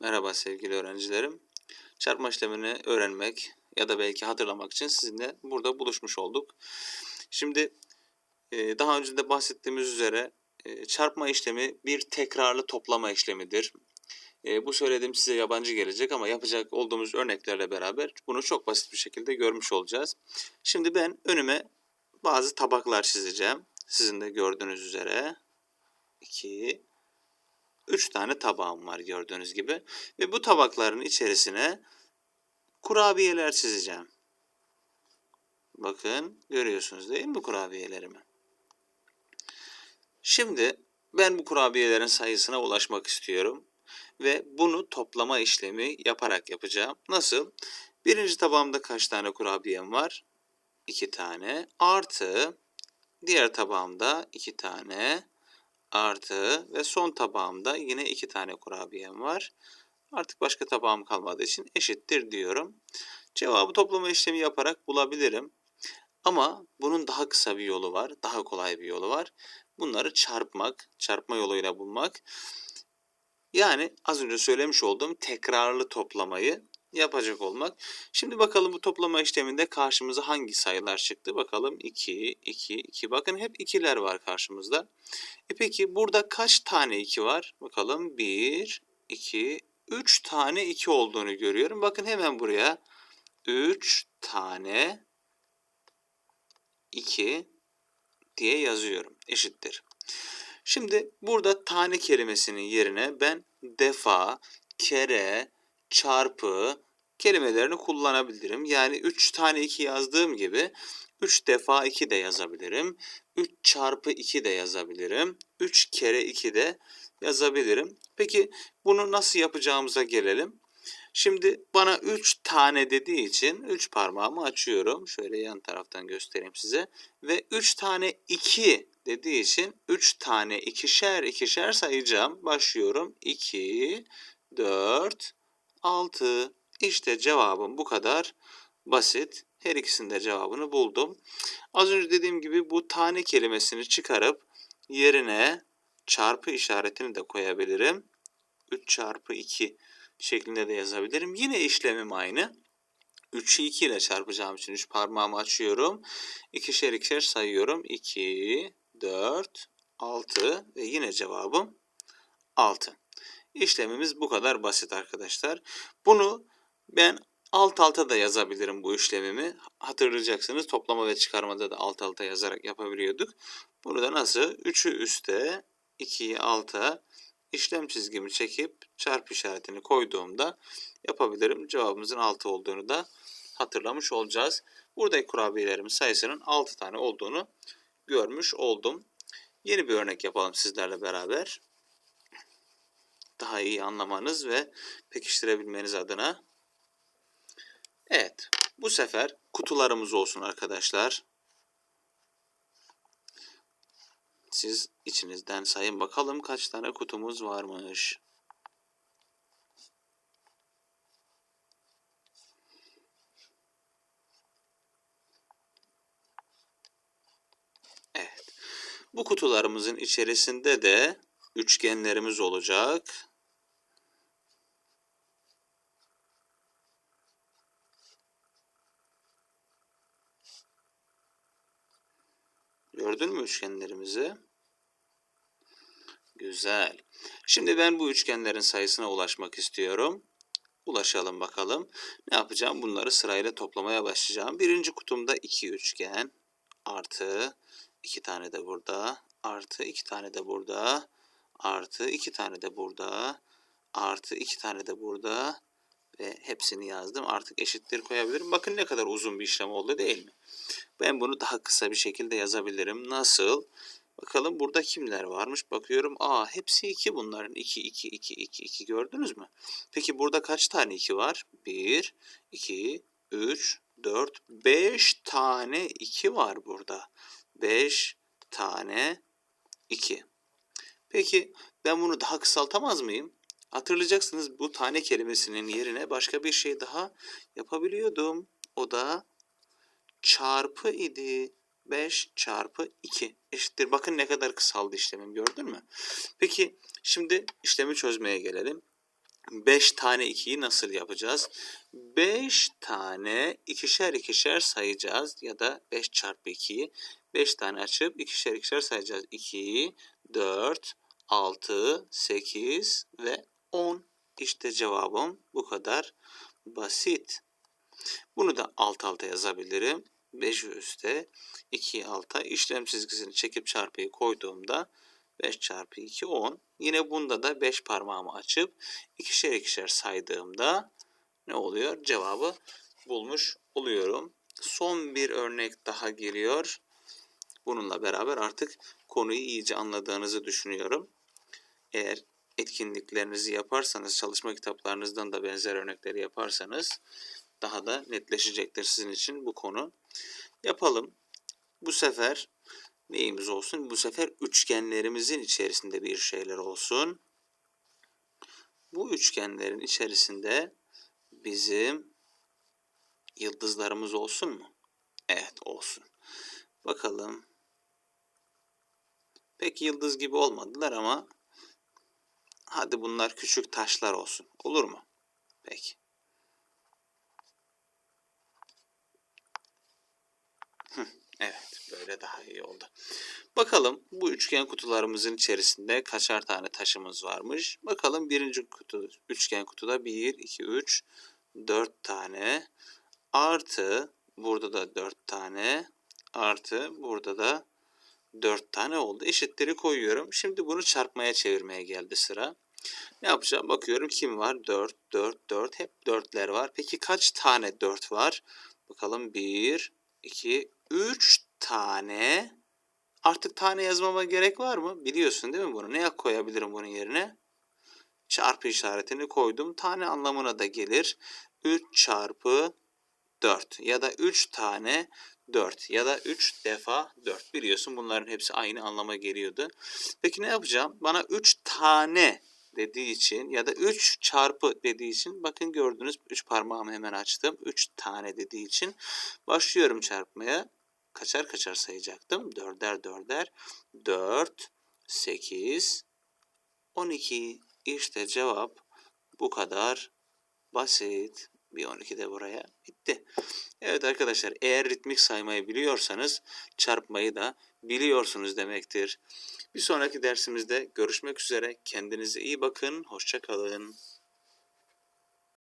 Merhaba sevgili öğrencilerim. Çarpma işlemini öğrenmek ya da belki hatırlamak için sizinle burada buluşmuş olduk. Şimdi e, daha önce de bahsettiğimiz üzere e, çarpma işlemi bir tekrarlı toplama işlemidir. E, Bu söylediğim size yabancı gelecek ama yapacak olduğumuz örneklerle beraber bunu çok basit bir şekilde görmüş olacağız. Şimdi ben önüme bazı tabaklar çizeceğim. Sizin de gördüğünüz üzere. 2, 3 tane tabağım var gördüğünüz gibi. Ve bu tabakların içerisine kurabiyeler çizeceğim. Bakın görüyorsunuz değil mi kurabiyelerimi? Şimdi ben bu kurabiyelerin sayısına ulaşmak istiyorum. Ve bunu toplama işlemi yaparak yapacağım. Nasıl? Birinci tabağımda kaç tane kurabiyem var? 2 tane. Artı diğer tabağımda 2 tane artı ve son tabağımda yine iki tane kurabiyem var. Artık başka tabağım kalmadığı için eşittir diyorum. Cevabı toplama işlemi yaparak bulabilirim. Ama bunun daha kısa bir yolu var, daha kolay bir yolu var. Bunları çarpmak, çarpma yoluyla bulmak. Yani az önce söylemiş olduğum tekrarlı toplamayı yapacak olmak. Şimdi bakalım bu toplama işleminde karşımıza hangi sayılar çıktı? Bakalım 2, 2, 2. Bakın hep ikiler var karşımızda. E peki burada kaç tane 2 var? Bakalım 1, 2, 3 tane 2 olduğunu görüyorum. Bakın hemen buraya 3 tane 2 diye yazıyorum. Eşittir. Şimdi burada tane kelimesinin yerine ben defa, kere, çarpı kelimelerini kullanabilirim. Yani 3 tane 2 yazdığım gibi 3 defa 2 de yazabilirim. 3 çarpı 2 de yazabilirim. 3 kere 2 de yazabilirim. Peki bunu nasıl yapacağımıza gelelim. Şimdi bana 3 tane dediği için 3 parmağımı açıyorum. Şöyle yan taraftan göstereyim size. Ve 3 tane 2 dediği için 3 tane ikişer ikişer sayacağım. Başlıyorum. 2, 4, 6. İşte cevabım bu kadar basit. Her ikisinin de cevabını buldum. Az önce dediğim gibi bu tane kelimesini çıkarıp yerine çarpı işaretini de koyabilirim. 3 çarpı 2 şeklinde de yazabilirim. Yine işlemim aynı. 3'ü 2 ile çarpacağım için 3 parmağımı açıyorum. İkişer ikişer sayıyorum. 2, 4, 6 ve yine cevabım 6. İşlemimiz bu kadar basit arkadaşlar. Bunu ben alt alta da yazabilirim bu işlemimi. Hatırlayacaksınız toplama ve çıkarmada da alt alta yazarak yapabiliyorduk. Bunu da nasıl? 3'ü üste, 2'yi alta işlem çizgimi çekip çarpı işaretini koyduğumda yapabilirim. Cevabımızın 6 olduğunu da hatırlamış olacağız. Buradaki kurabiyelerimin sayısının 6 tane olduğunu görmüş oldum. Yeni bir örnek yapalım sizlerle beraber. Daha iyi anlamanız ve pekiştirebilmeniz adına. Evet, bu sefer kutularımız olsun arkadaşlar. Siz içinizden sayın bakalım kaç tane kutumuz varmış. Evet. Bu kutularımızın içerisinde de üçgenlerimiz olacak. Gördün mü üçgenlerimizi? Güzel. Şimdi ben bu üçgenlerin sayısına ulaşmak istiyorum. Ulaşalım bakalım. Ne yapacağım? Bunları sırayla toplamaya başlayacağım. Birinci kutumda iki üçgen. Artı iki tane de burada. Artı iki tane de burada. Artı iki tane de burada. Artı iki tane de burada. Ve hepsini yazdım. Artık eşittir koyabilirim. Bakın ne kadar uzun bir işlem oldu değil mi? Ben bunu daha kısa bir şekilde yazabilirim. Nasıl? Bakalım burada kimler varmış? Bakıyorum. Aa hepsi 2 bunların. 2, 2, 2, 2, 2 gördünüz mü? Peki burada kaç tane 2 var? 1, 2, 3, 4, 5 tane 2 var burada. 5 tane 2. Peki ben bunu daha kısaltamaz mıyım? Hatırlayacaksınız bu tane kelimesinin yerine başka bir şey daha yapabiliyordum. O da çarpı idi. 5 çarpı 2 eşittir. Bakın ne kadar kısaldı işlemim gördün mü? Peki şimdi işlemi çözmeye gelelim. 5 tane 2'yi nasıl yapacağız? 5 tane ikişer ikişer sayacağız ya da 5 çarpı 2'yi 5 tane açıp ikişer ikişer sayacağız. 2, 4, 6, 8 ve 10. İşte cevabım bu kadar basit. Bunu da alt alta yazabilirim. 5 üste 2 alta işlem çizgisini çekip çarpıyı koyduğumda 5 çarpı 2 10. Yine bunda da 5 parmağımı açıp ikişer ikişer saydığımda ne oluyor? Cevabı bulmuş oluyorum. Son bir örnek daha geliyor. Bununla beraber artık konuyu iyice anladığınızı düşünüyorum. Eğer etkinliklerinizi yaparsanız, çalışma kitaplarınızdan da benzer örnekleri yaparsanız daha da netleşecektir sizin için bu konu. Yapalım. Bu sefer neyimiz olsun? Bu sefer üçgenlerimizin içerisinde bir şeyler olsun. Bu üçgenlerin içerisinde bizim yıldızlarımız olsun mu? Evet olsun. Bakalım. Pek yıldız gibi olmadılar ama hadi bunlar küçük taşlar olsun. Olur mu? Peki. Evet, böyle daha iyi oldu. Bakalım bu üçgen kutularımızın içerisinde kaçar tane taşımız varmış. Bakalım birinci kutu, üçgen kutuda 1, 2, 3, 4 tane. Artı burada da 4 tane. Artı burada da 4 tane oldu. Eşitleri koyuyorum. Şimdi bunu çarpmaya çevirmeye geldi sıra. Ne yapacağım? Bakıyorum kim var? 4, 4, 4. Hep 4'ler var. Peki kaç tane 4 var? Bakalım 1, 2, 3 tane. Artık tane yazmama gerek var mı? Biliyorsun değil mi bunu? Ne koyabilirim bunun yerine? Çarpı işaretini koydum. Tane anlamına da gelir. 3 çarpı 4 ya da 3 tane 4 ya da 3 defa 4. Biliyorsun bunların hepsi aynı anlama geliyordu. Peki ne yapacağım? Bana 3 tane dediği için ya da 3 çarpı dediği için bakın gördünüz 3 parmağımı hemen açtım. 3 tane dediği için başlıyorum çarpmaya. Kaçar kaçar sayacaktım. 4'er 4'er 4 8 12 işte cevap bu kadar basit. Bir 12 de buraya bitti. Evet arkadaşlar eğer ritmik saymayı biliyorsanız çarpmayı da biliyorsunuz demektir. Bir sonraki dersimizde görüşmek üzere. Kendinize iyi bakın. Hoşça kalın.